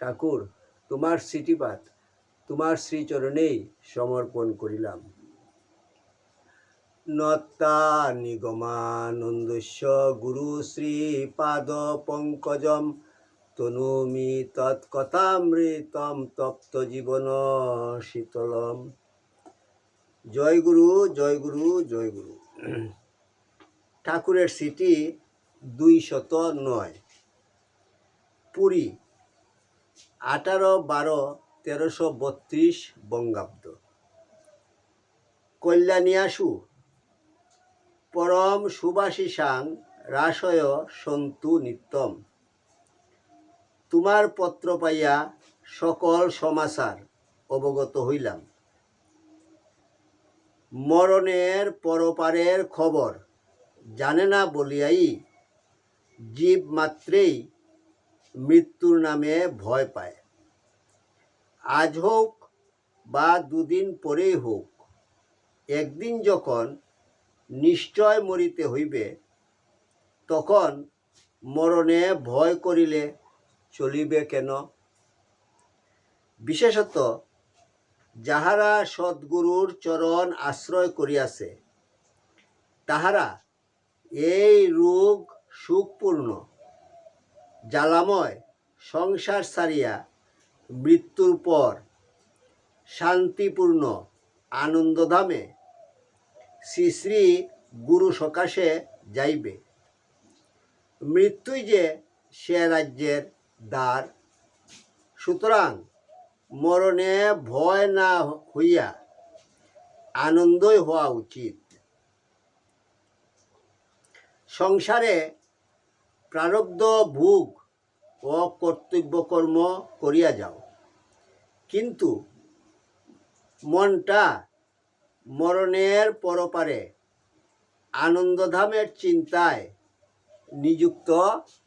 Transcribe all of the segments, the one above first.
ঠাকুর, তোমার স্মৃতিপাত, তোমার শ্রীচরণেই সমর্পণ করিলাম। নত্তা নিগমানন্দস্য পাদ পঙ্কজম, তনুমি তৎকথামৃতম তপ্ত জীবন শীতলম। জয় গুরু জয় গুরু জয় গুরু। ঠাকুরের সিটি দুই শত নয়। পুরী আঠারো বারো তেরোশো বত্রিশ বঙ্গাব্দ। কল্যাণিয়াসু। পরম সুবাসিসাং রাসয় সন্তু নিত্যম। তোমার পত্র পাইয়া সকল সমাচার অবগত হইলাম। মরণের পরপারের খবর জানে না বলিয়াই জীব মাত্রেই মৃত্যুর নামে ভয় পায়। আজ হোক বা দুদিন পরেই হোক, একদিন যখন নিশ্চয় মরিতে হইবে, তখন মরণে ভয় করিলে চলিবে কেন? বিশেষত যাহারা সদ্গুরুর চরণ আশ্রয় করিয়াছে, তাহারা এই রোগ সুখপূর্ণ। জ্বালাময়, সংসার সারিয়া মৃত্যুর পর শান্তিপূর্ণ আনন্দধামে শ্রী শ্রী গুরু সকাশে যাইবে। মৃত্যুই যে সে রাজ্যের দ্বার, সুতরাং মরণে ভয় না হইয়া আনন্দই হওয়া উচিত। সংসারে প্রারব্ধ ভোগ ও কর্তব্যকর্ম করিয়া যাও। কিন্তু মনটা মরণের পরপারে আনন্দধামের চিন্তায় নিযুক্ত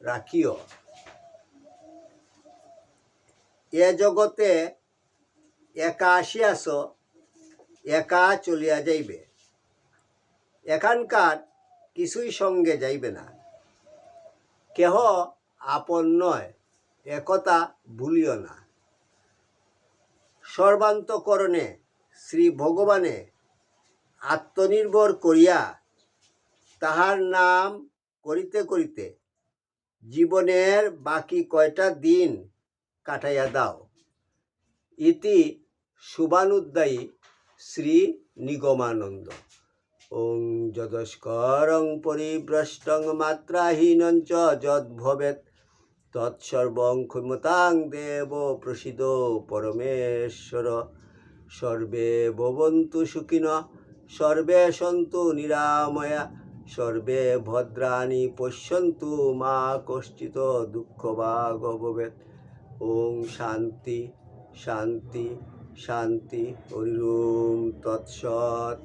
রাখিও। এ জগতে একা আসিয়াছ, একা চলিয়া যাইবে। এখানকার কিছুই সঙ্গে যাইবে না। কেহ আপন নয়, একথা ভুলিও না। সর্বান্তকরণে শ্রী ভগবানে আত্মনির্ভর করিয়া তাহার নাম করিতে করিতে জীবনের বাকি কয়টা দিন কাটাইয়া দাও। ইতি শুভানুদ্দায়ী শ্রী নিগমানন্দ। ওং যদস্করং পরিভ্রষ্টং মাত্রাহীনং চ যদ্ভবেৎ তৎসর্বং ক্ষমতাং দেব প্রসিদ পরমেশ্বর। সর্বে ভবন্তু সুখিন, সর্বে সন্তু নিরাময়া, সর্বে ভদ্রাণি পশ্যন্তু মা কশ্চিত দুঃখ বা ভবেত ওং শান্তি শান্তি শান্তি হরিম তৎসৎ।